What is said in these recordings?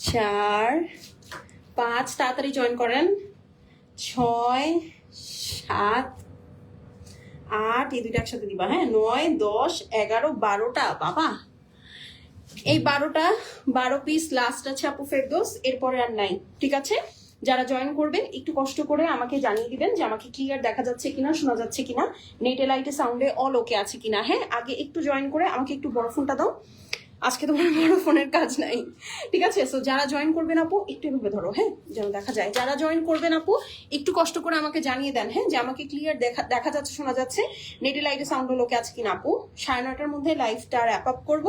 চার, পাঁচ, তাড়াতাড়ি জয়েন করেন। ছয়, সাত, আট, এই দুইটা একসাথে দিবা হ্যাঁ? নয়, দশ, এগারো, বারোটা, বাবা। এই বারোটা, বারো পিস লাস্ট আছে আপু ফেরদোস, এরপরে আর নাই, ঠিক আছে? যারা জয়েন করবেন, একটু কষ্ট করে আমাকে জানিয়ে দিবেন যে আমাকে ক্লিয়ার দেখা যাচ্ছে কিনা, শোনা যাচ্ছে কিনা নেটে লাইটে সাউন্ডে অল ওকে আছে কিনা হ্যাঁ? আগে একটু জয়েন করে আমাকে একটু বড় ফোনটা দাও। আজকে তোমার বড় ফোনের কাজ নাই। ঠিক আছে? সো যারা জয়েন করবেন আপু, একটু এভাবে ধরো হ্যাঁ? যেন দেখা যায়। যারা জয়েন করবেন আপু, একটু কষ্ট করে আমাকে জানিয়ে দেন হ্যাঁ? যে আমাকে ক্লিয়ার দেখা দেখা যাচ্ছে, শোনা যাচ্ছে। নেটে লাইটে সাউন্ড লোকে আছে কিনা আপু? সাড়ে নটার মধ্যে লাইভটা র্যাপ আপ করব।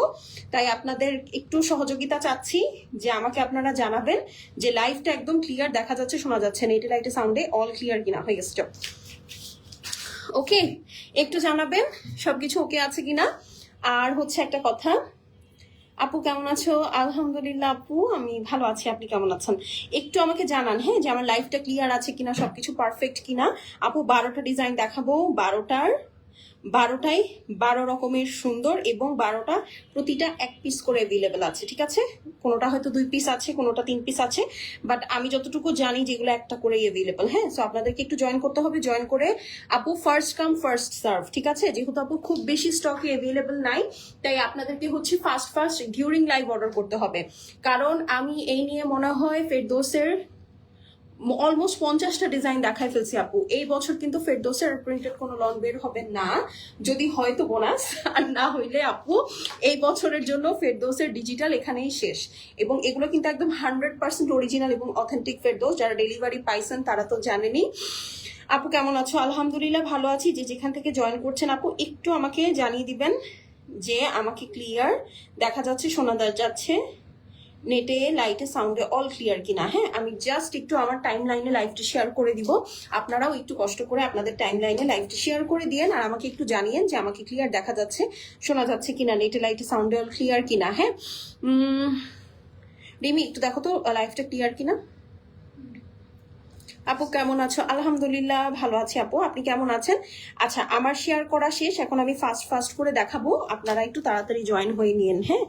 তাই আপনাদের একটু সহযোগিতা চাচ্ছি যে আমাকে আপনারা জানাবেন যে লাইভটা একদম ক্লিয়ার দেখা যাচ্ছে, শোনা যাচ্ছে। নেটে লাইটে সাউন্ডে অল ক্লিয়ার কিনা, হয়ে গেছে। ওকে একটু জানাবেন সবকিছু ওকে আছে কিনা? আর হচ্ছে একটা কথা আপু কেমন আছো? আলহামদুলিল্লাহ আপু, আমি ভালো আছি। আপনি কেমন আছেন? একটু আমাকে জানান হ্যাঁ যে আমার লাইফটা ক্লিয়ার আছে কিনা, সবকিছু পারফেক্ট কিনা। আপু, বারোটা ডিজাইন দেখাবো, বারোটার বারোটাই বারো রকমের সুন্দর এবং বারোটা প্রতিটা এক পিস করে অ্যাভেলেবেল আছে, ঠিক আছে? কোনোটা হয়তো দুই পিস আছে, কোনোটা তিন পিস আছে বাট আমি যতটুকু জানি যেগুলো একটা করেই অ্যাভেলেবেল হ্যাঁ? সো আপনাদেরকে একটু জয়েন করতে হবে জয়েন করে আপু ফার্স্ট কাম ফার্স্ট সার্ভ ঠিক আছে? যেহেতু আপু খুব বেশি স্টকে অ্যাভেলেবেল নাই, তাই আপনাদেরকে হচ্ছে first first during live order করতে হবে। কারণ আমি এই নিয়ে মনে হয় ফেরদোসের অলমোস্ট পঞ্চাশটা ডিজাইন দেখায় ফেলছি আপু। এই বছর কিন্তু ফেরদোসের প্রিন্টেড কোনো লন বের হবে না। যদি হয়তো বোনাস আর না হইলে আপু, এই বছরের জন্য ফেরদোসের ডিজিটাল এখানেই শেষ। এবং এগুলো কিন্তু একদম হান্ড্রেড পার্সেন্ট অরিজিনাল এবং অথেন্টিক ফেরদোস যারা ডেলিভারি পাইছেন তারা তো জানেনই। আপু, কেমন আছো? আলহামদুলিল্লাহ ভালো আছি। যে যেখান থেকে জয়েন করছেন আপু, একটু আমাকে জানিয়ে দিবেন যে আমাকে ক্লিয়ার দেখা যাচ্ছে, শোনা যাচ্ছে। নেটে লাইটে সাউন্ডে অল ক্লিয়ার কিনা হ্যাঁ? আমি জাস্ট একটু আমার টাইম লাইনে লাইভটা শেয়ার করে দিব। আপনারাও একটু কষ্ট করে আপনাদের টাইম লাইনে লাইভটা শেয়ার করে দিয়েন আর আমাকে একটু জানিয়েন যে আমাকে ক্লিয়ার দেখা যাচ্ছে, শোনা যাচ্ছে কিনা, নেটে লাইটে সাউন্ডে অল ক্লিয়ার কিনা হ্যাঁ? রিমি, একটু দেখো তো লাইভটা ক্লিয়ার কিনা? আপু, কেমন আছো? আলহামদুলিল্লাহ ভালো আছি আপু। আপনি কেমন আছেন? আচ্ছা আমার শেয়ার করা শেষ। এখন আমি ফাস্ট ফাস্ট করে দেখাবো। আপনারা একটু তাড়াতাড়ি জয়েন হয়ে নিন হ্যাঁ?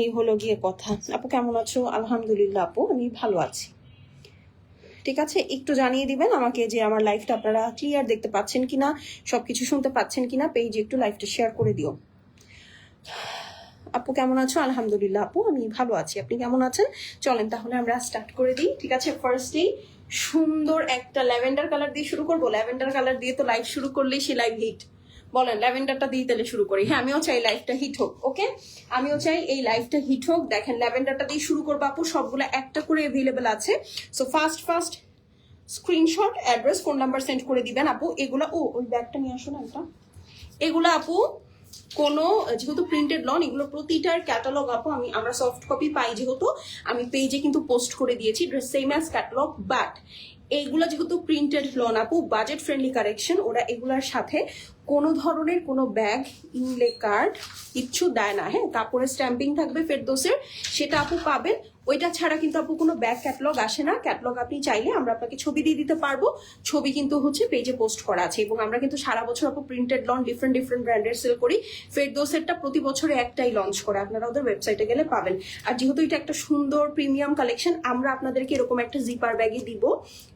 এই হলো গিয়ে কথা। আপু, কেমন আছো? আলহামদুলিল্লাহ আপু, আমি ভালো আছি। ঠিক আছে? একটু জানিয়ে দিবেন আমাকে যে আমার লাইফটা আপনারা ক্লিয়ার দেখতে পাচ্ছেন কিনা, সবকিছু শুনতে পাচ্ছেন কিনা পেজে একটু লাইফটা শেয়ার করে দিও। আপু, কেমন আছো? আলহামদুলিল্লাহ আপু, আমি ভালো আছি। আপনি কেমন আছেন? চলেন তাহলে আমরা স্টার্ট করে দিই। ঠিক আছে? ফার্স্টেই সুন্দর একটা ল্যাভেন্ডার কালার দিয়ে শুরু করব। ল্যাভেন্ডার কালার দিয়ে তো লাইভ শুরু করলেই সে লাইভ হিট বলেন, ল্যাভেন্ডারটা দিয়ে তাহলে শুরু করি। হ্যাঁ আমিও চাই লাইফটা হিট হোক ওকে আমিও চাই এই লাইফটা হিট হোক। দেখেন, ল্যাভেন্ডারটা দিয়ে শুরু করব আপু, সবগুলো একটা করে অ্যাভেলেবেল আছে। So first first screenshot address phone number send করে দিবেন আপু। এগুলা, ও, ওই ব্যাগটা নিয়ে আসুন একটা এগুলো আপু কোনো, যেহেতু প্রিন্টেড লন, এগুলো প্রতিটার ক্যাটালগ আপু আমি, আমরা সফট কপি পাই যেহেতু, আমি পেজে কিন্তু পোস্ট করে দিয়েছি সেম অ্যাজ ক্যাটালগ বাট এগুলো যেহেতু প্রিন্টেড লন আপু বাজেট ফ্রেন্ডলি কারেকশন ওরা এগুলার সাথে কোনো ধরনের কোনো ব্যাগ, ইনলে কার্ড কিচ্ছু দেয় না। হ্যাঁ কাপড়ের স্ট্যাম্পিং থাকবে ফেরদোসের, সেটা আপু পাবেন। ওইটা ছাড়া কিন্তু আপু কোনো ব্যাগ ক্যাটলগ আসে না। ক্যাটলগ আপনি চাইলে আমরা আপনাকে ছবি দিয়ে দিতে পারব। ছবি কিন্তু হচ্ছে পেজে পোস্ট করা আছে এবং আমরা কিন্তু সারা বছর আপু প্রিন্টেড লন ডিফারেন্ট ডিফারেন্ট ব্র্যান্ডের সেল করি। ফেরদোসেরটা প্রতি বছরে একটাই লঞ্চ করে। আপনারা ওদের ওয়েবসাইটে গেলে পাবেন। আর যেহেতু এটা একটা সুন্দর প্রিমিয়াম কালেকশন আমরা আপনাদেরকে এরকম একটা জিপার ব্যাগে দিব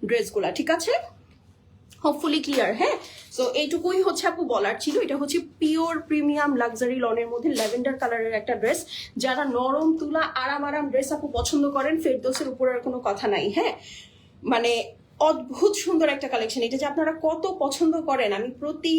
ড্রেসগুলা ঠিক আছে? হোপফুলি ক্লিয়ার হ্যাঁ? সো এইটুকুই হচ্ছে আপু বলার ছিল। এটা হচ্ছে পিওর প্রিমিয়াম লাক্সারি লনের মধ্যে ল্যাভেন্ডার কালারের একটা ড্রেস যারা নরম তুলা, আরাম আরাম ড্রেস আপু পছন্দ করেন ফেরদোসের উপর আর কোনো কথা নাই হ্যাঁ? মানে অদ্ভুত সুন্দর একটা কালেকশন এটা যে আপনারা কত পছন্দ করেন। আমি প্রতি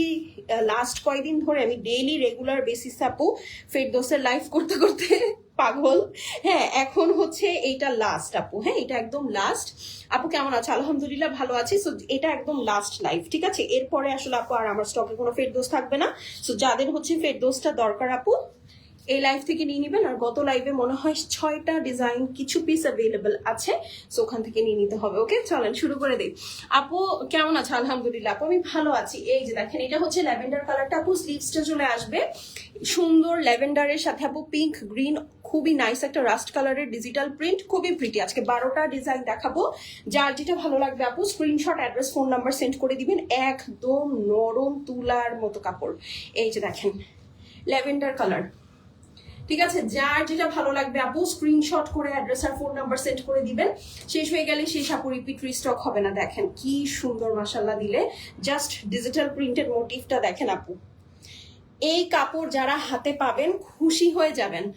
লাস্ট কয়দিন ধরে আমি ডেইলি রেগুলার বেসিস আপু ফেরদোসের লাইফ করতে করতে পাগল। হ্যাঁ এখন হচ্ছে এইটা লাস্ট আপু। হ্যাঁ এটা একদম লাস্ট আপু কেমন আছে? আলহামদুলিল্লাহ ভালো আছি। সো এটা একদম লাস্ট লাইফ ঠিক আছে? এরপরে আসলে আপু আর আমার স্টকে কোনো ফেরদোস থাকবে না। সো যাদের হচ্ছে ফেরদোসটা দরকার আপু এই লাইভ থেকে নিয়ে নেবেন আর গত লাইভে মনে হয় ছয়টা ডিজাইন কিছু পিস অ্যাভেলেবেল আছে সো ওখান থেকে নিয়ে নিতে হবে ওকে চলেন শুরু করে দিই। আপু, কেমন আছে? আলহামদুলিল্লাহ, আপু, আমি ভালো আছি। এই যে দেখেন, এটা হচ্ছে ল্যাভেন্ডার কালারটা আপু স্লিভসটা চলে আসবে। সুন্দর ল্যাভেন্ডারের সাথে, আপু পিঙ্ক গ্রিন খুবই নাইস একটা রাস্ট কালারের ডিজিটাল প্রিন্ট খুবই প্রিটি আজকে বারোটা ডিজাইন দেখাবো। যার যেটা ভালো লাগবে, আপু screenshot address phone number send করে দিবেন, একদম নরম তুলার মতো কাপড়। এই যে দেখেন ল্যাভেন্ডার কালার ঠিক আছে? যার যেটা ভালো লাগবে, আপু স্ক্রিনশট করে অ্যাড্রেস আর ফোন নাম্বার সেন্ড করে দিবেন। শেষ হয়ে গেলে শেষ আপু রিপিট রিস্টক হবে না, দেখেন। কি সুন্দর মাসাল্লাহ দিলে। জাস্ট ডিজিটাল প্রিন্টেড মোটিভটা দেখেন, আপু। এই কাপড় যারা হাতে পাবেন, খুশি হয়ে যাবেন।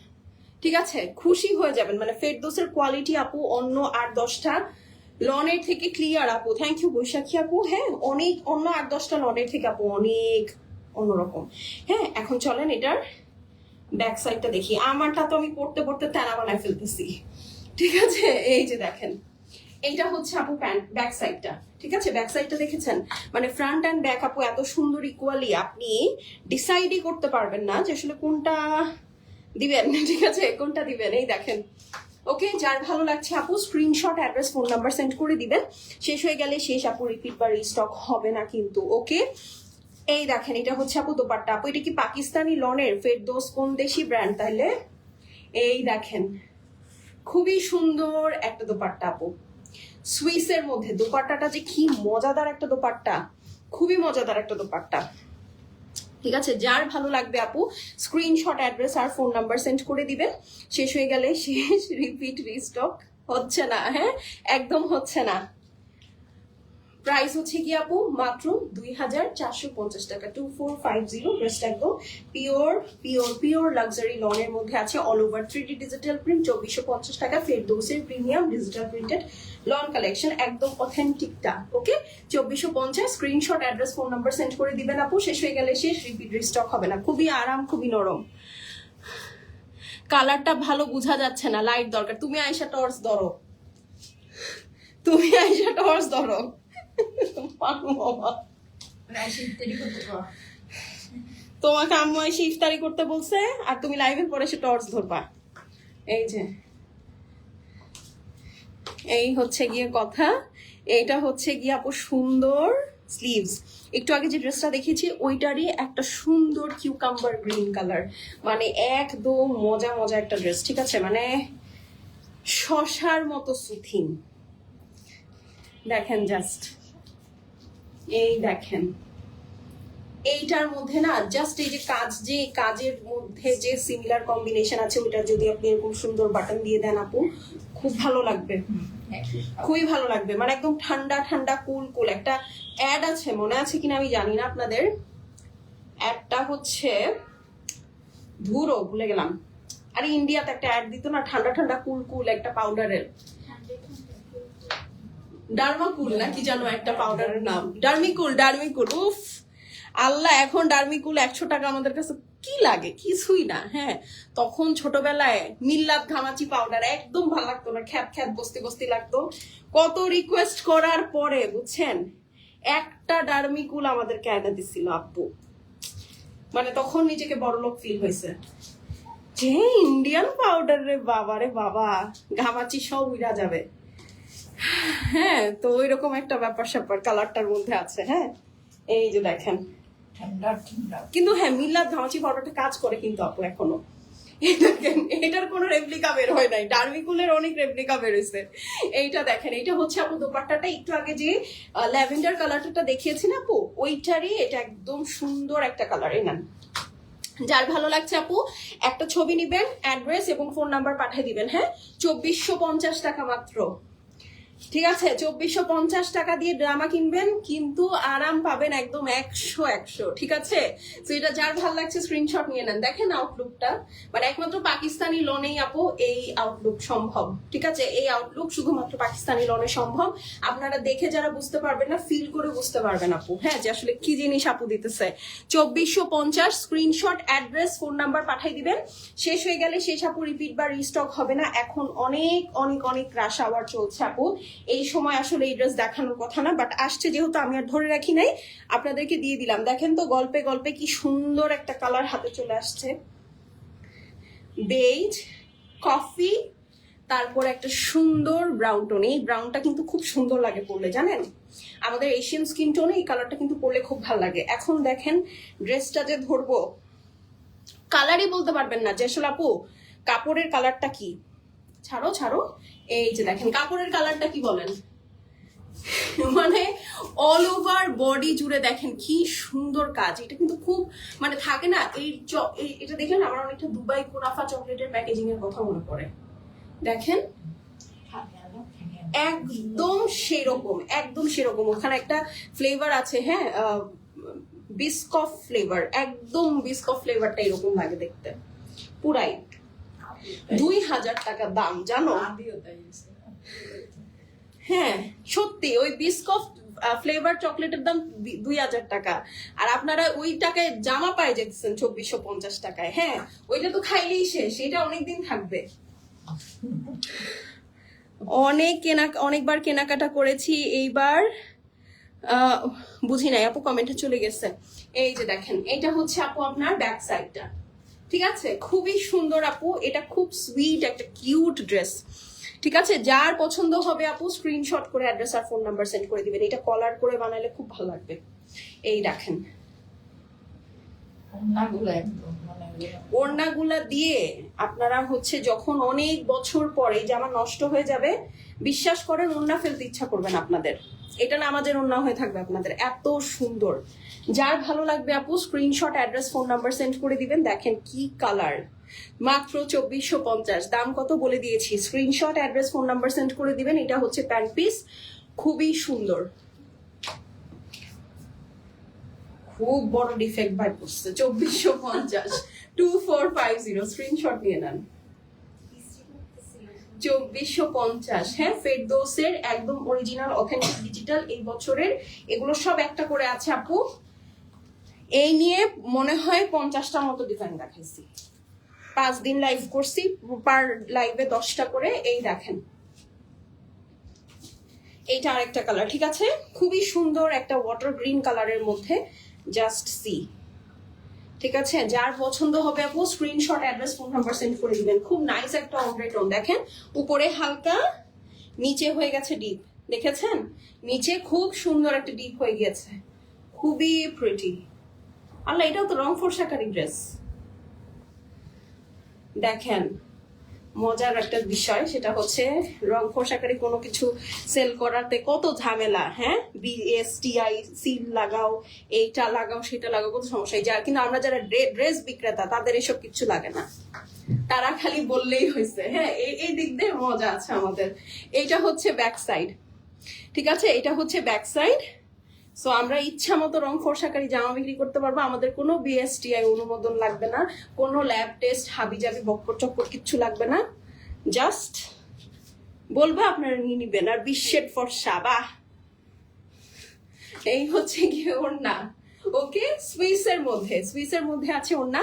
ঠিক আছে? খুশি হয়ে যাবেন। মানে ফেরদোসের কোয়ালিটি আপু, অন্য আর দশটা লনের থেকে ক্লিয়ার আপু। থ্যাংক ইউ বৈশাখী আপু। হ্যাঁ অনেক, অন্য আট দশটা লনের থেকে, আপু, অনেক অন্যরকম। হ্যাঁ এখন চলেন এটার ব্যাক সাইডটা দেখি। আমারটা তো আমি পড়তে পড়তে তেনা বানায় ফেলতেছি। ঠিক আছে? এই যে দেখেন। এইটা হচ্ছে আপু প্যান্ট ব্যাক সাইডটা ঠিক আছে? ব্যাক সাইডটা দেখেছেন? মানে ফ্রন্ট অ্যান্ড ব্যাক আপু এত সুন্দর ইকুয়ালি আপনি ডিসাইডই করতে পারবেন না যে আসলে কোনটা দিবেন। ঠিক আছে? কোনটা দিবেন? এই দেখেন। ওকে যার ভালো লাগছে আপু screenshot address phone number send করে দিবেন। শেষ হয়ে গেলে শেষ আপু রিপিট বা রিস্টক হবে না কিন্তু। ওকে এই দেখেন, এটা হচ্ছে আপু দোপাট্টা। আপু, এটা কি পাকিস্তানি লনের ফেরদোস? কোন দেশি ব্র্যান্ড তাহলে এই দেখেন, খুবই সুন্দর একটা দোপাট্টা আপু। সুইসের মধ্যে, দোপাট্টাটা যে কি মজাদার একটা দোপাট্টা। খুবই মজাদার একটা দোপাট্টা। ঠিক আছে, যার ভালো লাগবে আপু স্ক্রিনশট অ্যাড্রেস আর ফোন নাম্বার সেন্ড করে দিবেন। শেষ হয়ে গেলে শেষ রিপিট রিস্টক হচ্ছে না হ্যাঁ? একদম হচ্ছে না। প্রাইস হচ্ছে কি আপু? মাত্র দুই হাজার চারশো পঞ্চাশ টাকা। টু ফোর ফাইভ জিরো ড্রেসটা একদম পিওর পিওর পিওর লাক্সারি লনের মধ্যে আছে all over three D digital print চব্বিশশো পঞ্চাশ টাকা। ফেরদৌসের premium digital printed lawn collection একদম অথেন্টিকটা ওকে চব্বিশশো পঞ্চাশ screenshot address phone number send করে দিবেন আপু। শেষ হয়ে গেলে শেষ রিপিট রিস্টক হবে না। খুবই আরাম, খুবই নরম। কালারটা ভালো বোঝা যাচ্ছে না লাইট দরকার। তুমি আয়সা টর্চ ধরো। তুমি আয়সা টর্চ ধরো। তোমাকে আম্মু এসে ইফতারি করতে বলছে, আর তুমি লাইভের পরে এসে টর্চ ধরবা। এই যে। এই হচ্ছে গিয়ে কথা। এইটা হচ্ছে গিয়ে আপু সুন্দর স্লিভস একটু আগে যে ড্রেসটা দেখিয়েছি, ওইটারই একটা সুন্দর কিউকাম্বার গ্রিন কালার মানে একদম মজা মজা একটা ড্রেস ঠিক আছে? মানে শশার মতো সুথিং দেখেন জাস্ট এই দেখেন। এইটার মধ্যে না জাস্ট এই যে কাজ যে কাজের মধ্যে যে সিমিলার কম্বিনেশন আছে, ওইটা যদি আপনি এরকম সুন্দর বাটন দিয়ে দেন আপু, খুব ভালো লাগবে। খুবই ভালো লাগবে। মানে একদম ঠান্ডা ঠান্ডা কুল কুল একটা অ্যাড আছে, মনে আছে কিনা আমি জানি না আপনাদের। অ্যাডটা হচ্ছে, ধুরো, ভুলে গেলাম। আরে ইন্ডিয়াতে একটা অ্যাড দিত না, ঠান্ডা ঠান্ডা কুল কুল একটা পাউডারের ডার্মাকুল নাকি জানো একটা পাউডারের নাম? ডার্মিকুল ডার্মিকুল, উফ! আল্লাহ, এখন ডার্মিকুল একশো টাকা আমাদের কাছে কি লাগে? কিছুই না হ্যাঁ। তখন ছোটবেলায় মিল্লাত ঘামাচি পাউডার একদম ভালো লাগতো না, খ্যাত খ্যাত বসতে বসতে লাগতো। কত রিকোয়েস্ট করার পরে, বুঝছেন? একটা ডার্মিকুল আমাদেরকে এনে দিছিল আব্বু। মানে তখন নিজেকে বড়লোক ফিল হয়েছে। যে ইন্ডিয়ান পাউডার রে বাবা রে বাবা, ঘামাচি সব উইরা যাবে। হ্যাঁ তো ওই রকম একটা ব্যাপার স্যাপার কালারটার মধ্যে আছে হ্যাঁ? এই যে দেখেন। কিন্তু হ্যাঁ মিল্লাত ধামাচি পাউডারটা কাজ করে কিন্তু আপু এখনও। দেখেন এটার কোনো রেপ্লিকা বের হয় নাই। ডার্মিকুলের অনেক রেপ্লিকা বেরোইছে। এইটা দেখেন এটা হচ্ছে আপু দোপাট্টাটা। একটু আগে যে ল্যাভেন্ডার কালারটা দেখিয়েছি না আপু ওইটারই এটা একদম সুন্দর একটা কালার এই নেন। যার ভালো লাগছে আপু একটা ছবি নিবেন অ্যাড্রেস এবং ফোন নাম্বার পাঠিয়ে দিবেন হ্যাঁ? চব্বিশশো পঞ্চাশ টাকা মাত্র। ঠিক আছে, চব্বিশশো পঞ্চাশ টাকা দিয়ে ড্রামা কিনবেন, কিন্তু আরাম পাবেন একদম একশো একশো, ঠিক আছে? তো এটা যার ভালো লাগছে স্ক্রিনশট নিয়ে নেন। দেখেন আউটলুকটা মানে একমাত্র পাকিস্তানি লোনেই আপু এই আউটলুক সম্ভব, ঠিক আছে? এই আউটলুক শুধুমাত্র পাকিস্তানি লোনে সম্ভব। আপনারা দেখে যারা বুঝতে পারবেন না ফিল করে বুঝতে পারবেন আপু। হ্যাঁ যে আসলে কি জিনিস আপু দিতেছে। চব্বিশশো পঞ্চাশ স্ক্রিনশট অ্যাড্রেস ফোন নাম্বার পাঠিয়ে দিবেন। শেষ হয়ে গেলে শেষ আপু রিপিট বা রিস্টক হবে না। এখন অনেক অনেক অনেক রাশ আওয়ার চলছে আপু। এই সময় আসলে এই ড্রেস দেখানোর কথা না বাট আসছে যেহেতু আমি আর ধরে রাখি নাই, আপনাদেরকে দিয়ে দিলাম। দেখেন তো গল্পে গল্পে কি সুন্দর একটা কালার হাতে চলে আসছে। বেজ কফি তারপর একটা সুন্দর ব্রাউন টোন এই ব্রাউনটা কিন্তু খুব সুন্দর লাগে পরলে, জানেন? আমাদের এশিয়ান স্কিন টোনে এই কালারটা কিন্তু পরলে খুব ভালো লাগে। এখন দেখেন ড্রেসটা যে ধরবো কালারই বলতে পারবেন না। যে আসলে আপু, কাপড়ের কালারটা কি? ছাড়ো ছাড়ো। এই যে দেখেন, কাপড়ের কালারটা কি বলেন? মানে অল ওভার বডি জুড়ে দেখেন কি সুন্দর কাজ। এটা কিন্তু খুব মানে থাকে না, এই এটা দেখেন আমার অনেকটা দুবাই কুনাফা চকলেটের প্যাকেজিং এর কথা মনে পড়ে। দেখেন? একদম সেরকম একদম সেরকম। ওখানে একটা ফ্লেভার আছে হ্যাঁ বিস্কফ ফ্লেভার একদম বিস্কফ ফ্লেভারটা এরকম লাগে দেখতে। পুরাই। দুই হাজার টাকা দাম জানো? হ্যাঁ সত্যি ওই বিস্কফ ফ্লেভার চকলেটের দাম দুই হাজার টাকা। আর আপনারা ওই টাকায় জামা পাই যেতেছেন চব্বিশশো পঞ্চাশ টাকায় হ্যাঁ? ওইটা তো খাইলেই শেষ এটা অনেকদিন থাকবে। অনেক কেনা অনেকবার কেনাকাটা করেছি এইবার আহ, বুঝি নাই আপু কমেন্টে চলে গেছে। এই যে দেখেন এটা হচ্ছে আপু আপনার ব্যাক সাইডটা ঠিক আছে? খুবই সুন্দর আপু। এটা খুব সুইট একটা কিউট ড্রেস ঠিক আছে? যার পছন্দ হবে আপু স্ক্রিনশট করে অ্যাড্রেস আর ফোন নাম্বার সেন্ড করে দিবেন। এটা কলার করে বানালে খুব ভালো লাগবে। এই দেখেন। ওড়নাগুলো মানে দিয়ে আপনারা হচ্ছে যখন অনেক বছর পরে জামা নষ্ট হয়ে যাবে বিশ্বাস করেন ওড়না ফেলতে ইচ্ছা করবেন আপনাদের। এটা নামাজের ওড়না হয়ে থাকবে আপনাদের। এত সুন্দর। যার ভালো লাগবে আপু screenshot address phone number send করে দিবেন, দেখেন কি কালার মাত্র চব্বিশশো পঞ্চাশ, দাম কত বলে দিয়েছি? Screenshot address phone number send করে দিবেন, এটা হচ্ছে প্যান্ট পিস খুবই সুন্দর। খুব বড় ডিফেক্ট ভাই পড়ছে, চব্বিশশো পঞ্চাশ two four five zero screenshot নিয়ে নেন। চব্বিশশো পঞ্চাশ হ্যাঁ ফেরদৌসের একদম অরিজিনাল অথেন্টিক ডিজিটাল এই বছরের, এগুলো সব একটা করে আছে আপু। এই নিয়ে মনে হয় পঞ্চাশটার মতো ডিজাইন দেখাইছি। পাঁচ দিন লাইভ করছি পার লাইভে দশটা করে এই দেখেন। এইটা আরেকটা কালার ঠিক আছে? খুবই সুন্দর একটা ওয়াটার গ্রিন কালারের মধ্যে জাস্ট সি ঠিক আছে? যার পছন্দ হবে আপু screenshot address phone number send করে দিবেন। খুব নাইস একটা অমরে টোন দেখেন? উপরে হালকা, নিচে হয়ে গেছে ডিপ দেখেছেন? নিচে খুব সুন্দর একটা ডিপ হয়ে গেছে খুবই প্রিটি আল্লাহ, এটাও তো রং ফোরসাকারি ড্রেস দেখেন, মজার একটা বিষয়, সেটা হচ্ছে রং ফোসাকারি কোনো কিছু সেল করাতে কত ঝামেলা হ্যাঁ? বিএসটিআই সিল লাগাও, এইটা লাগাও, সেটা লাগাও কত সমস্যা যা, কিন্তু আমরা যারা ড্রেস বিক্রেতা, তাদের এসব কিছু লাগে না। তারা খালি বললেই হয়েছে হ্যাঁ? এই এই দিক দিয়ে মজা আছে আমাদের। এইটা হচ্ছে ব্যাক সাইড ঠিক আছে? এটা হচ্ছে ব্যাক সাইড সো আমরা ইচ্ছা মতো রং ফর্সাকারী জামা বিক্রি করতে পারব। আমাদের কোনো বিএসটিআই অনুমোদন লাগবে না। কোনো ল্যাব টেস্ট হাবি জাবি বক্কর চক্কর কিচ্ছু লাগবে না। জাস্ট বলব আপনারা নিয়ে নিবেন। আর বিশ্বের ফর্সা, বাহ! এই হচ্ছে কি ওর না ওকে? সুইসের মধ্যে। সুইসের মধ্যে আছে ওর না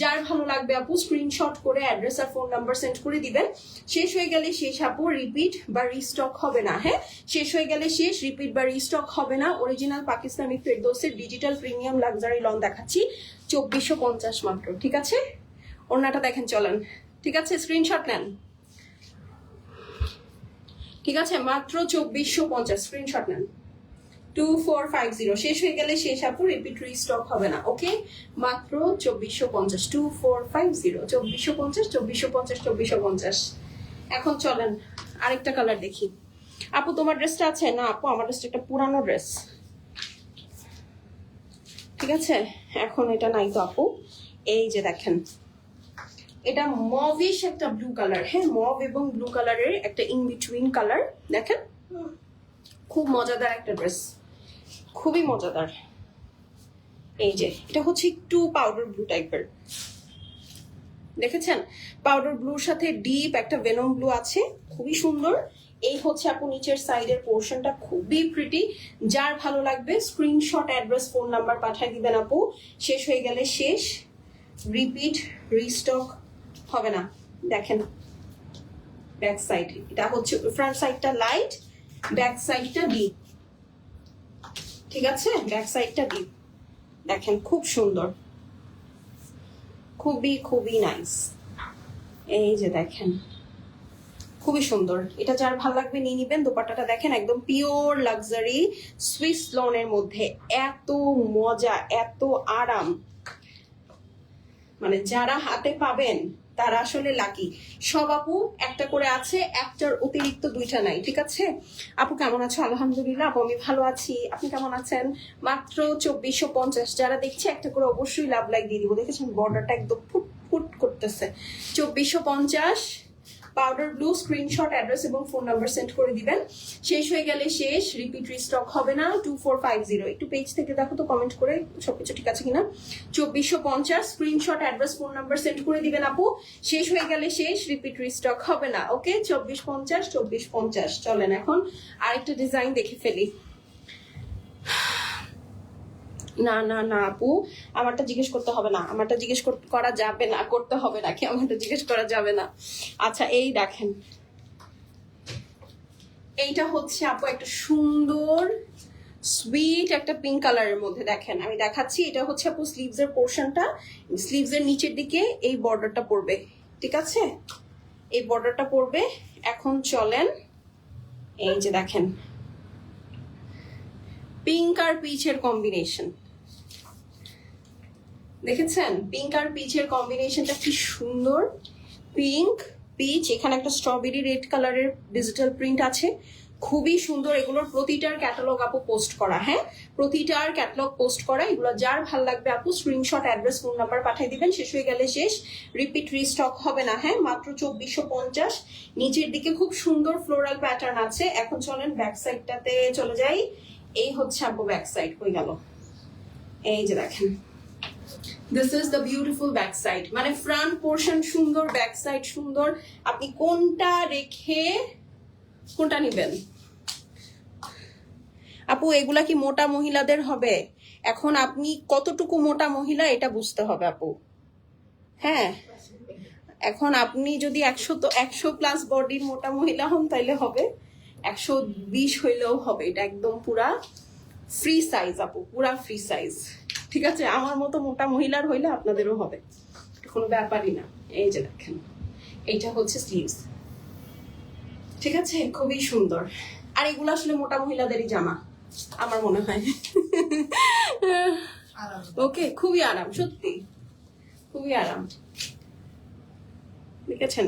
যার ভালো লাগবে আপু স্ক্রিনশট করে অ্যাড্রেস আর ফোন নাম্বার সেন্ড করে দিবেন। শেষ হয়ে গেলে শেষ আপু রিপিট বা রিস্টক হবে না হ্যাঁ? শেষ হয়ে গেলে শেষ রিপিট বা রিস্টক হবে না। অরিজিনাল পাকিস্তানি ফেরদোসের ডিজিটাল প্রিমিয়াম লাক্সারি লন দেখাচ্ছি। চব্বিশশো পঞ্চাশ মাত্র, ঠিক আছে? ওড়নাটা দেখেন, চলেন। ঠিক আছে? স্ক্রিনশট নেন। ঠিক আছে? মাত্র চব্বিশশো পঞ্চাশ স্ক্রিনশট নেন। টু ফোর ফাইভ জিরো শেষ হয়ে গেলে শেষ আপু রিপিট রিস্টক হবে না ওকে মাত্র চব্বিশশো পঞ্চাশ টু ফোর ফাইভ জিরো চব্বিশশো পঞ্চাশ চব্বিশশো পঞ্চাশ চব্বিশশো পঞ্চাশ। এখন চলেন আরেকটা কালার দেখি। আপু তোমার ড্রেসটা আছে? না আপু আমার ড্রেসটা একটা পুরানো ড্রেস ঠিক আছে? এখন এটা নাই তো আপু। এই যে দেখেন এটা মভিশ একটা ব্লু কালার হ্যাঁ মভ এবং ব্লু কালারের একটা ইন বিটুইন কালার দেখেন খুব মজাদার একটা ড্রেস খুবই মজাদার। এই যে, এটা হচ্ছে একটু পাউডার ব্লু টাইপের দেখেছেন? পাউডার ব্লুর সাথে ডিপ একটা ভেনম ব্লু আছে, খুবই সুন্দর। এই হচ্ছে আপু নিচের সাইডের পোর্শনটা খুবই প্রিটি যার ভালো লাগবে স্ক্রিনশট অ্যাড্রেস ফোন নাম্বার পাঠিয়ে দিবেন আপু। শেষ হয়ে গেলে শেষ। রিপিট রিস্টক হবে না। দেখেন ব্যাক সাইড এটা হচ্ছে ফ্রন্ট সাইডটা লাইট ব্যাক সাইডটা ডিপ ঠিক আছে? ব্যাক সাইডটা ডিপ দেখেন, খুব সুন্দর। খুবই খুবই নাইস এই যে দেখেন, খুবই সুন্দর। এটা যার ভালো লাগবে নিয়ে নিবেন। দোপাট্টাটা দেখেন, একদম পিওর লাক্সারি সুইস লনের মধ্যে। এত মজা, এত আরাম। মানে যারা হাতে পাবেন তারা আসলে লাকি সব আপু, একটা করে আছে, একটার অতিরিক্ত দুইটা নাই, ঠিক আছে? আপু কেমন আছো? আলহামদুলিল্লাহ, আপু আমি ভালো আছি। আপনি কেমন আছেন? মাত্র চব্বিশশো পঞ্চাশ, যারা দেখছে একটা করে অবশ্যই লাভ লাইক দিয়ে দিব। দেখেছেন বর্ডারটা একদম ফুট ফুট করতেছে। চব্বিশশো পঞ্চাশ পাউডার ব্লু স্ক্রিনশট অ্যাড্রেস এবং ফোন নাম্বার সেন্ড করে দিবেন। শেষ হয়ে গেলে শেষ রিপিট রিস্টক হবে না টু ফোর ফাইভ জিরো একটু পেজ থেকে দেখো তো কমেন্ট করে সবকিছু ঠিক আছে কিনা। চব্বিশশো পঞ্চাশ screenshot address phone number send করে দিবেন আপু। শেষ হয়ে গেলে শেষ রিপিট রিস্টক হবে না ওকে চব্বিশ পঞ্চাশ চব্বিশ পঞ্চাশ। চলেন এখন আরেকটা ডিজাইন দেখে ফেলি। না না না, আপু, আমারটা জিজ্ঞেস করতে হবে না। আমারটা জিজ্ঞেস করা যাবে না, করতে হবে না, কি আমারটা জিজ্ঞেস করা যাবে না। আচ্ছা এই দেখেন। এইটা হচ্ছে, আপু, একটা সুন্দর সুইট একটা পিঙ্ক কালারের মধ্যে দেখেন। আমি দেখাচ্ছি, এটা হচ্ছে, আপু স্লিভস এর পোর্শনটা স্লিভস এর নিচের দিকে এই বর্ডারটা পড়বে, ঠিক আছে? এই বর্ডারটা পড়বে, এখন চলেন, এই যে দেখেন। পিঙ্ক আর পিচের কম্বিনেশন দেখেছেন? পিঙ্ক আর পিচের কম্বিনেশনটা কি সুন্দর? পিঙ্ক পিচ এখানে একটা স্ট্রবেরি রেড কালারের ডিজিটাল প্রিন্ট আছে। খুবই সুন্দর, এগুলোর প্রতিটার ক্যাটালগ আপু পোস্ট করা হ্যাঁ? প্রতিটার ক্যাটালগ পোস্ট করা, এগুলো যার ভালো লাগবে আপু স্ক্রিনশট অ্যাড্রেস ফোন নাম্বার পাঠিয়ে দিবেন, শেষ হয়ে গেলে শেষ। রিপিট রিস্টক হবে না হ্যাঁ? মাত্র চব্বিশশো পঞ্চাশ। নিচের দিকে খুব সুন্দর ফ্লোরাল প্যাটার্ন আছে। এখন চলেন ব্যাক সাইডটাতে চলে যাই। এই হচ্ছে আপু ব্যাক সাইড হয়ে গেল। এই যে দেখেন। This is the beautiful back side মানে ফ্রন্ট পোর্শন সুন্দর ব্যাক সাইড সুন্দর। আপনি কোনটা রেখে, কোনটা নেবেন? আপু, এগুলা কি মোটা মহিলাদের হবে? এখন আপনি কতটুকু মোটা মহিলা, এটা বুঝতে হবে, আপু। হ্যাঁ? এখন আপনি যদি একশো তো, একশো প্লাস বডির মোটা মহিলা হন, তাইলে হবে। একশো বিশ হইলেও হবে, এটা একদম পুরা ফ্রি সাইজ আপু, পুরা ফ্রি সাইজ ঠিক আছে? আমার মতো মোটা মহিলার হইলে আপনাদেরও হবে। কোনো ব্যাপারই না। এই যে দেখেন এইটা হচ্ছে স্লিভস ঠিক আছে? খুবই সুন্দর। আর এগুলো আসলে মোটা মহিলাদেরই জামা আমার মনে হয়। ওকে খুবই আরাম সত্যি। খুবই আরাম। দেখেছেন?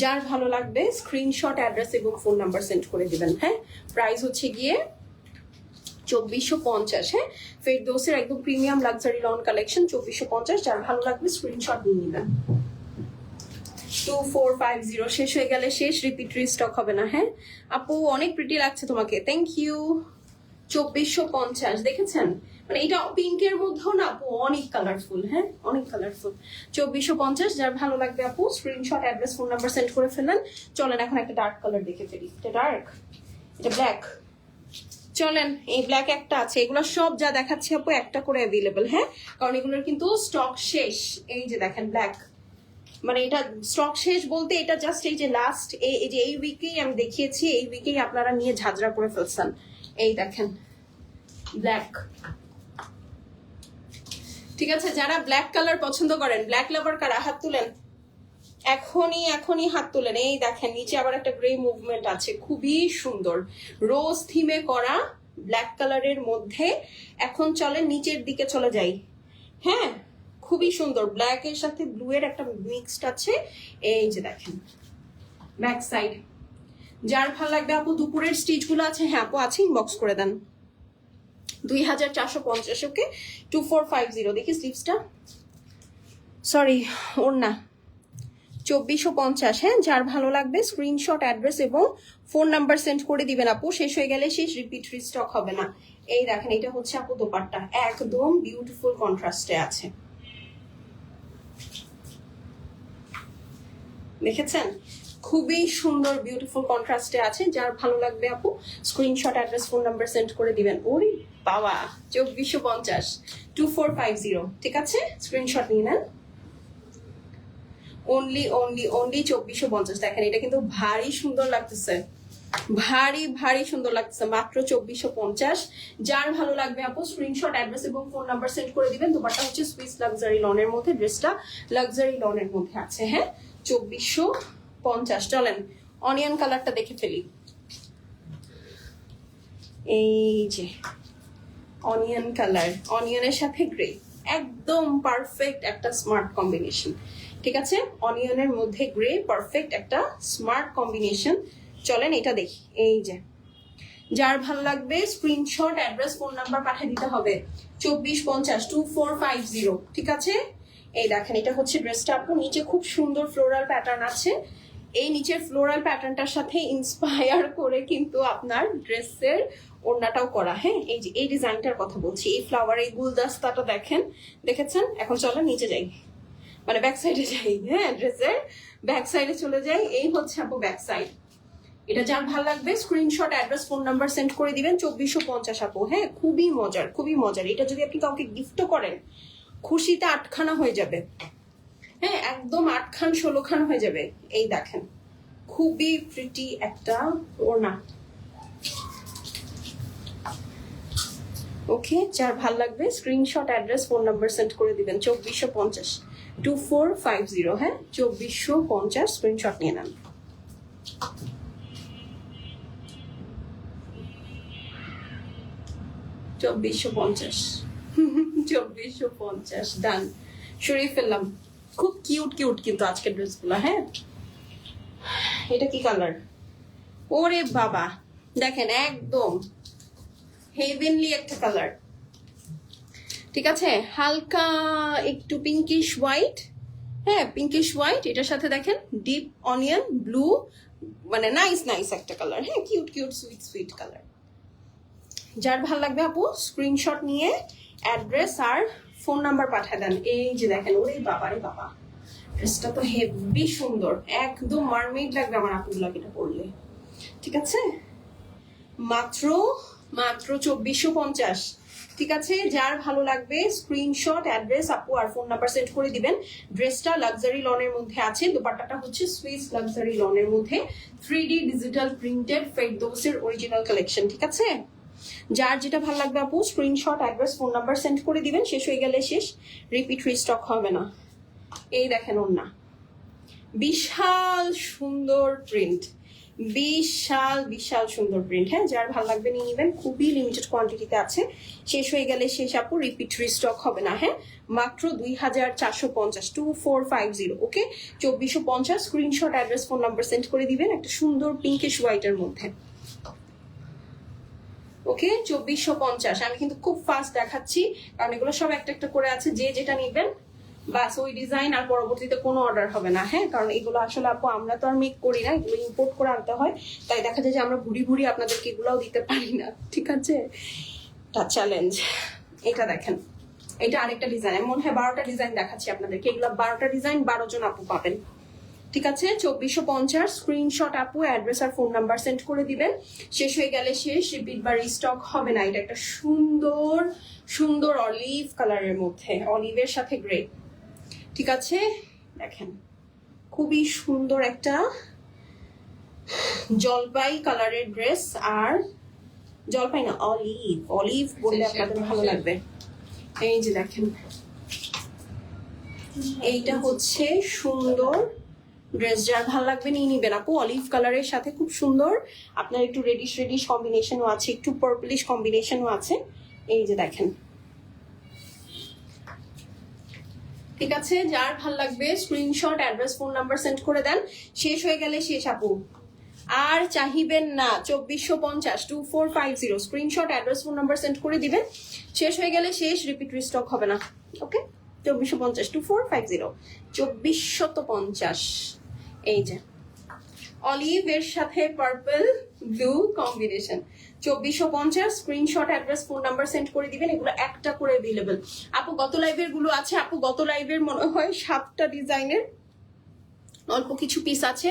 যার ভালো লাগবে স্ক্রিনশট অ্যাড্রেস এবং ফোন নাম্বার সেন্ড করে দিবেন হ্যাঁ? প্রাইস হচ্ছে গিয়ে চব্বিশশো পঞ্চাশ। হ্যাঁ ফেরদোসের একদম প্রিমিয়াম লাক্সারি লন কালেকশন চব্বিশশো পঞ্চাশ। যার ভালো লাগবে স্ক্রিনশট নিয়ে নেবেন। টু ফোর ফাইভ জিরো, শেষ হয়ে গেলে শেষ রিপিট রিস্টক হবে না। হ্যাঁ আপু, অনেক প্রিটি লাগছে তোমাকে। থ্যাংক ইউ চব্বিশশো পঞ্চাশ, দেখেছেন? মানে এটা পিঙ্কের মধ্যেও না আপু, অনেক কালারফুল হ্যাঁ অনেক কালারফুল চব্বিশশো পঞ্চাশ, যার ভালো লাগবে আপু screenshot address phone number send করে ফেলেন চলেন এখন একটা ডার্ক কালার দেখে ফেলি। এটা ডার্ক এটা ব্ল্যাক চলেন, এই ব্ল্যাক একটা আছে। এগুলো সব যা দেখাচ্ছে আপু, একটা করে অ্যাভেলেবল হ্যাঁ? কারণ এগুলোর কিন্তু স্টক শেষ। এই যে দেখেন ব্ল্যাক মানে এটা স্টক শেষ বলতে এটা জাস্ট এই যে লাস্ট এই যে এই উইকেই আমি দেখিয়েছি, এই উইকেই আপনারা নিয়ে ঝাঁঝরা করে ফেলছেন। এই দেখেন ব্ল্যাক ঠিক আছে, যারা ব্ল্যাক কালার পছন্দ করেন ব্ল্যাক লাভার কারা হাত তুলেন এখনই এখনই হাত তুলেন এই দেখেন, নিচে আবার একটা গ্রে মুভমেন্ট আছে। খুবই সুন্দর। রোজ থিমে করা ব্ল্যাক কালারের মধ্যে এখন চলে নিচের দিকে চলে যাই। হ্যাঁ খুবই সুন্দর। ব্ল্যাক এর সাথে ব্লু এর একটা মিক্সড আছে। এই যে দেখেন ব্যাক সাইড যার ভালো লাগবে আপু, দুপুরের স্টিচগুলো আছে হ্যাঁ আপু, আছে ইনবক্স করে দেন। দুই হাজার চারশো পঞ্চাশ, okay? Two four five zero দেখি স্লিভসটা সরি ওর না। চব্বিশশো পঞ্চাশ। হ্যাঁ যার ভালো লাগবে স্ক্রিনশট অ্যাড্রেস এবং ফোন নাম্বার সেন্ড করে দিবেন আপু। শেষ হয়ে গেলে শেষ রিপিট রিস্টক হবে না। এই দেখেন, এটা হচ্ছে আপু দোপাট্টা। একদম বিউটিফুল কন্ট্রাস্টে আছে। দেখেছেন? খুবই সুন্দর বিউটিফুল কন্ট্রাস্টে আছে। যার ভালো লাগবে আপু screenshot address phone number send করে দিবেন। ওরে বাবা, চব্বিশশো পঞ্চাশ। টু ফোর ফাইভ জিরো ঠিক আছে? স্ক্রিনশট নিয়ে নেন। অনলি অনলি অনলি চব্বিশশো পঞ্চাশ। দেখেন, এটা কিন্তু ভারী সুন্দর লাগতেছে। ভারী ভারী সুন্দর লাগতেছে। মাত্র চব্বিশশো পঞ্চাশ। যার ভালো লাগবে আপু স্ক্রিনশট অ্যাড্রেস এবং ফোন নাম্বার সেন্ড করে দিবেন। তোমারটা হচ্ছে সুইস লাক্সারি লনের মধ্যে ড্রেসটা লাক্সারি লনের মধ্যে আছে হ্যাঁ? চব্বিশশো পঞ্চাশ। চলেন অনিয়ন কালারটা দেখে ফেলি। এই যে অনিয়ন কালার অনিয়নের সাথে গ্রে একদম পারফেক্ট একটা স্মার্ট কম্বিনেশন ঠিক আছে? অনিয়নের মধ্যে গ্রে পারফেক্ট একটা স্মার্ট কম্বিনেশন চলেন এটা দেখি। এই যে। যার ভালো লাগবে স্ক্রিনশট অ্যাড্রেস ফোন নাম্বার পাঠিয়ে দিতে হবে। চব্বিশ পঞ্চাশ টু ফোর ফাইভ জিরো ঠিক আছে? এই দেখেন, এটা হচ্ছে ড্রেসটা আপু। নিচে খুব সুন্দর ফ্লোরাল প্যাটার্ন আছে। এই নিচের ফ্লোরাল প্যাটার্নটার সাথে ইন্সপায়ার করে কিন্তু আপনার ড্রেসের ওড়নাটাও করা। হ্যাঁ? এই যে, এই ডিজাইনটার কথা বলছি। এই ফ্লাওয়ার এই গুলদাস্তাটা দেখেন। দেখেছেন? এখন চলো নিচে যাই। মানে ব্যাক সাইডে যাই হ্যাঁ ড্রেসের ব্যাক সাইডে চলে যাই, এই হচ্ছে আপু ব্যাক সাইড এটা যার ভালো লাগবে screenshot address phone number send করে দিবেন, চব্বিশশো পঞ্চাশ আপু হ্যাঁ খুবই মজার খুবই মজার। এটা যদি আপনি কাউকে গিফটও করেন, খুশিতে আটখানা হয়ে যাবে। হ্যাঁ একদম আটখান ষোলো খান হয়ে যাবে। এই দেখেন, খুবই প্রিটি একটা ওড়না। ওকে যার ভালো লাগবে screenshot address phone number send করে দিবেন, চব্বিশশো পঞ্চাশ। টু ফোর ফাইভ জিরো হ্যাঁ চব্বিশশো পঞ্চাশ স্ক্রিনশট নিয়ে নেন চব্বিশশো পঞ্চাশ চব্বিশশো পঞ্চাশ ডান সরিয়ে ফেললাম খুব কিউট কিউট কিন্তু আজকের ড্রেসগুলো হ্যাঁ এটা কি কালার ওরে বাবা দেখেন একদম হেভেনলি একটা কালার ঠিক আছে? হালকা একটু পিঙ্কিশ হোয়াইট হ্যাঁ পিঙ্কিশ হোয়াইট এটার সাথে দেখেন ডিপ অনিয়ন ব্লু মানে নাইস নাইস একটা কালার হ্যাঁ cute cute sweet sweet colour যার ভালো লাগবে আপু স্ক্রিনশট নিয়ে অ্যাড্রেস আর ফোন নাম্বার পাঠিয়ে দেন। এই যে দেখেন, ওরে বাবা, রে বাবা। ড্রেসটা তো হেভি সুন্দর। একদম মারমেড লাগবে আমার আপুর এটা পরলে। ঠিক আছে? মাত্র মাত্র চব্বিশশো পঞ্চাশ। ঠিক আছে, যার ভালো লাগবে স্ক্রিনশট অ্যাড্রেস আপু আর ফোন নাম্বার সেন্ড করে দিবেন। ড্রেসটা লাক্সারি লনের মধ্যে আছে, দোপাট্টাটা হচ্ছে সুইস লাক্সারি লনের মধ্যে। থ্রি ডি ডিজিটাল প্রিন্টেড ফেরদৌসের অরিজিনাল কালেকশন ঠিক আছে? যার যেটা ভালো লাগবে আপু screenshot address phone number send করে দিবেন, শেষ হয়ে গেলে শেষ। রিপিট রিস্টক হবে না। এই দেখেন ওর না বিশাল সুন্দর প্রিন্ট বিশাল বিশাল সুন্দর প্রিন্ট হ্যাঁ? যার ভালো লাগবে নিয়ে নেবেন। খুবই লিমিটেড কোয়ান্টিটিতে আছে। শেষ হয়ে গেলে শেষ আপু রিপিট রিস্টক হবে না হ্যাঁ? মাত্র দুই হাজার চারশো পঞ্চাশ two four five zero okay চব্বিশশো পঞ্চাশ screenshot address phone number send করে দিবেন একটা সুন্দর পিঙ্কিশ হোয়াইটের মধ্যে। ওকে চব্বিশশো পঞ্চাশ, আমি কিন্তু খুব ফাস্ট দেখাচ্ছি, কারণ এগুলো সব একটা একটা করে আছে। যে যেটা নিবেন বাস ওই ডিজাইন আর পরবর্তীতে কোনো অর্ডার হবে না হ্যাঁ? কারণ এগুলো আসলে আপু আমরা তো আর মেক করি না, এগুলো ইম্পোর্ট করে আনতে হয়। তাই দেখা যায় যে আমরা ঘুরি ঘুরি আপনাদেরকে এগুলোও দিতে পারি না, ঠিক আছে? এটা চ্যালেঞ্জ এটা দেখেন। এটা আরেকটা ডিজাইন মনে হয়, বারোটা ডিজাইন দেখাচ্ছি আপনাদেরকে। এগুলো বারোটা ডিজাইন বারো জন আপু পাবেন। ঠিক আছে? চব্বিশশো পঞ্চাশ স্ক্রিনশট আপু অ্যাড্রেস আর ফোন নাম্বার সেন্ড করে দিবেন। শেষ হয়ে গেলে শেষ রিপিট বা রিস্টক হবে না। এটা একটা সুন্দর সুন্দর অলিভ কালারের মধ্যে অলিভের সাথে গ্রে ঠিক আছে? দেখেন খুবই সুন্দর একটা জলপাই কালারের ড্রেস আর জলপাই না অলিভ অলিভ বললে আপনাদের ভালো লাগবে। এই যে দেখেন এইটা হচ্ছে সুন্দর ড্রেস যার ভালো লাগবে নিয়ে নিবেন আপু। অলিভ কালারের সাথে খুব সুন্দর। আপনার একটু রেডিশ রেডিশ কম্বিনেশনও আছে একটু পার্পলিশ কম্বিনেশনও আছে। এই যে দেখেন ঠিক আছে, যার ভালো লাগবে screenshot address phone number send করে দেন। শেষ হয়ে গেলে শেষ আপু। আর চাহিবেন না, চব্বিশশো পঞ্চাশ two four five zero screenshot address phone number send করে দিবেন। শেষ হয়ে গেলে শেষ রিপিট রিস্টক হবে না। ওকে চব্বিশশো পঞ্চাশ টু ফোর ফাইভ জিরো চব্বিশশত পঞ্চাশ। এই যে। অলিভ এর সাথে পার্পল ব্লু কম্বিনেশন চব্বিশশো পঞ্চাশ screenshot address phone number send করে দিবেন, এগুলো একটা করে অ্যাভেলেবেল আপু, গত লাইভেরগুলো আছে? আপু, গত লাইভের মনে হয় সাতটা ডিজাইনের অল্প কিছু পিস আছে।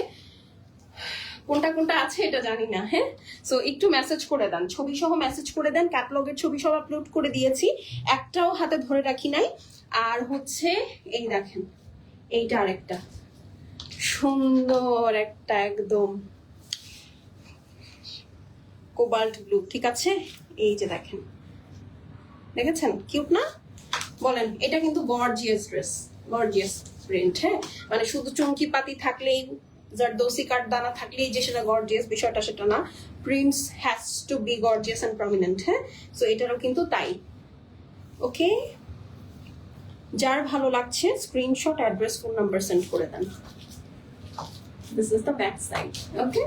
কোনটা কোনটা আছে এটা জানি না হ্যাঁ? সো একটু মেসেজ করে দেন। ছবি সহ মেসেজ করে দেন। ক্যাটলগের ছবি সহ আপলোড করে দিয়েছি। একটাও হাতে ধরে রাখি নাই। আর হচ্ছে, এই দেখেন, এইটা আরেকটা। সুন্দর একটা একদম কোবাল্ট ব্লু, ঠিক আছে? এই যে দেখেন। দেখেছেন? কিউট না? বলেন, এটা কিন্তু গর্জিয়াস ড্রেস, গর্জিয়াস প্রিন্ট হ্যাঁ? মানে শুধু চুমকি পাতি থাকলেই জারদোসি কাট দানা থাকলেই যে সেটা গর্জিয়াস, বিষয়টা সেটা না। Prints has to be gorgeous and prominent হ্যাঁ? সো এটারও কিন্তু তাই। ওকে? যার ভালো লাগছে screenshot address phone number send করে দেন। This is the back side okay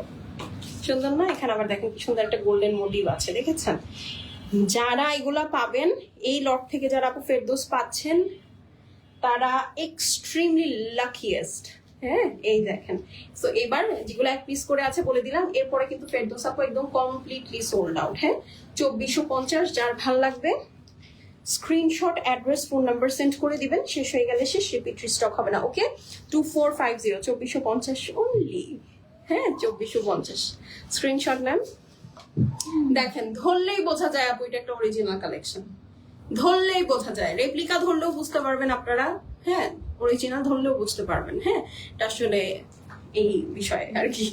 সুন্দর না এখানে আবার দেখেন কি সুন্দর একটা গোল্ডেন মোটিভ আছে, দেখেছেন? যারা এগুলা পাবেন, এই লট থেকে যারা আপু ফেরদোস পাচ্ছেন, তারা এক্সট্রিমলি লাকিয়েস্ট হ্যাঁ? এই দেখেন। তো এবার যেগুলো এক পিস করে আছে বলে দিলাম, এরপরে কিন্তু ফেরদোস আপু একদম কমপ্লিটলি সোল্ড আউট হ্যাঁ? চব্বিশশো পঞ্চাশ, যার ভালো লাগবে screenshot, address, phone number send করে দিবেন। শেষ হয়ে গেলে শেষ রিপিট স্টক হবে না, okay? Two four five zero চব্বিশশো পঞ্চাশ অনলি হ্যাঁ চব্বিশশো পঞ্চাশ। স্ক্রিনশট নেন। দেখেন, ধরলেই বোঝা যায় আপু, এটা একটা অরিজিনাল কালেকশন ধরলেই বোঝা যায়। রেপ্লিকা ধরলেও বুঝতে পারবেন আপনারা। হ্যাঁ অরিজিনাল ধরলেও বুঝতে পারবেন। হ্যাঁ এটা আসলে এই বিষয়ে আর কি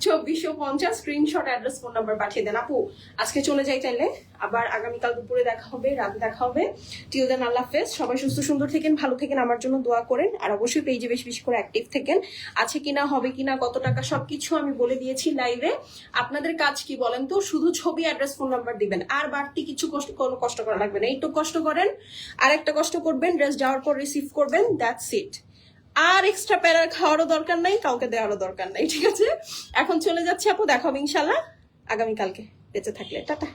চব্বিশশো পঞ্চাশ স্ক্রিনশট অ্যাড্রেস ফোন নাম্বার পাঠিয়ে দেন। আপু, আজকে চলে যাই তাইলে। আবার আগামীকাল দুপুরে দেখা হবে, রাতে দেখা হবে। টিল দেন আল্লাহ হাফেজ। সবাই সুস্থ, সুন্দর থাকেন, ভালো থাকেন, আমার জন্য দোয়া করেন। আর অবশ্যই পেজে বেশি বেশি করে অ্যাক্টিভ থাকেন। আছে কিনা, হবে কিনা, কত টাকা, সবকিছু আমি বলে দিয়েছি লাইভে আপনাদের কাজ কি বলেন তো? শুধু ছবি অ্যাড্রেস ফোন নাম্বার দিবেন। আর বাড়তি কিছু কষ্ট, কোনো কষ্ট করা লাগবে না। একটু কষ্ট করেন। আর একটা কষ্ট করবেন ড্রেস যাওয়ার পর রিসিভ করবেন দ্যাটস ইট আর এক্সট্রা প্যারার খাওয়ারও দরকার নাই, কাউকে দেওয়ারও দরকার নাই, ঠিক আছে? এখন চলে যাচ্ছে আপু দেখাবো ইনশাল্লাহ আগামীকালকে বেঁচে থাকলে, টাটা।